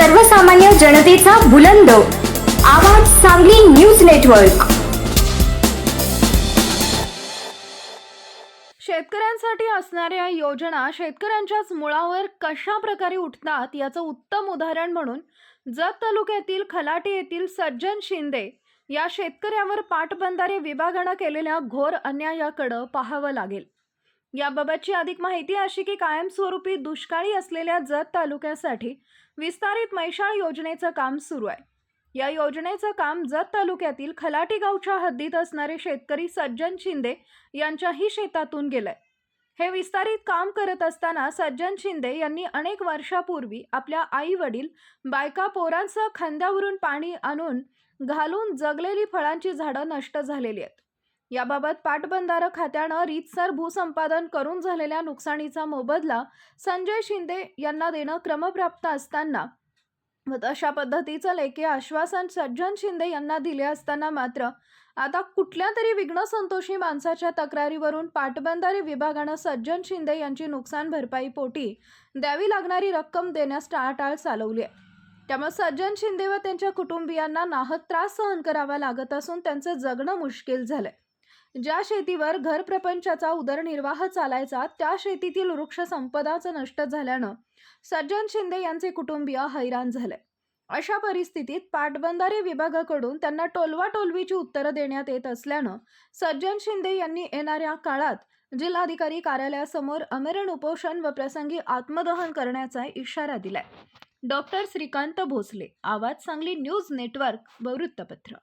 सर्वसामान्य जनतेचा बुलंद. आवाज सांगली न्यूज नेटवर्क. शेतकऱ्यांसाठी असणाऱ्या योजना शेतकऱ्यांच्याच मुळावर कशा प्रकारे उठतात याचं उत्तम उदाहरण म्हणून जत तालुक्यातील खलाटे येथील सज्जन शिंदे या शेतकऱ्यावर पाटबंधारे विभागानं केलेल्या घोर अन्यायाकडं पाहावं लागेल. याबाबतची अधिक माहिती अशी की कायमस्वरूपी दुष्काळी असलेल्या जत तालुक्यासाठी विस्तारित मैशाळ योजनेचं काम सुरू आहे. या योजनेचं काम जत तालुक्यातील खलाटी गावच्या हद्दीत असणारे शेतकरी सज्जन शिंदे यांच्याही शेतातून गेलंय. हे विस्तारित काम करत असताना सज्जन शिंदे यांनी अनेक वर्षापूर्वी आपल्या आई वडील बायका पोरांसह खांद्यावरून पाणी आणून घालून जगलेली फळांची झाडं नष्ट झालेली आहेत. याबाबत पाटबंधारं खात्यानं रीतसर भूसंपादन करून झालेल्या नुकसानीचा मोबदला संजय शिंदे यांना देणं क्रमप्राप्त असताना. व अशा पद्धतीचं लेखी आश्वासन सज्जन शिंदे यांना दिले असताना मात्र आता कुठल्या तरी विघ्न संतोषी माणसाच्या तक्रारीवरून पाटबंधारे विभागानं सज्जन शिंदे यांची नुकसान भरपाई पोटी द्यावी लागणारी रक्कम देण्यास टाळाटाळ चालवली आहे. त्यामुळे सज्जन शिंदे व त्यांच्या कुटुंबियांना नाहक त्रास सहन करावा लागत असून त्यांचं जगणं मुश्किल झालंय. ज्या शेतीवर घर प्रपंचाचा उदरनिर्वाह चालायचा त्या शेतीतील वृक्ष संपदाच नष्ट झाल्यानं सज्जन शिंदे यांचे कुटुंबीय हैराण झाले अशा परिस्थितीत पाटबंधारे विभागाकडून त्यांना टोलवा टोलवीची उत्तरं देण्यात येत असल्यानं सज्जन शिंदे यांनी येणाऱ्या काळात जिल्हाधिकारी कार्यालयासमोर अमेरण उपोषण व प्रसंगी आत्मदहन करण्याचा इशारा दिलाय. डॉक्टर श्रीकांत भोसले आवाज सांगली न्यूज नेटवर्क व वृत्तपत्र.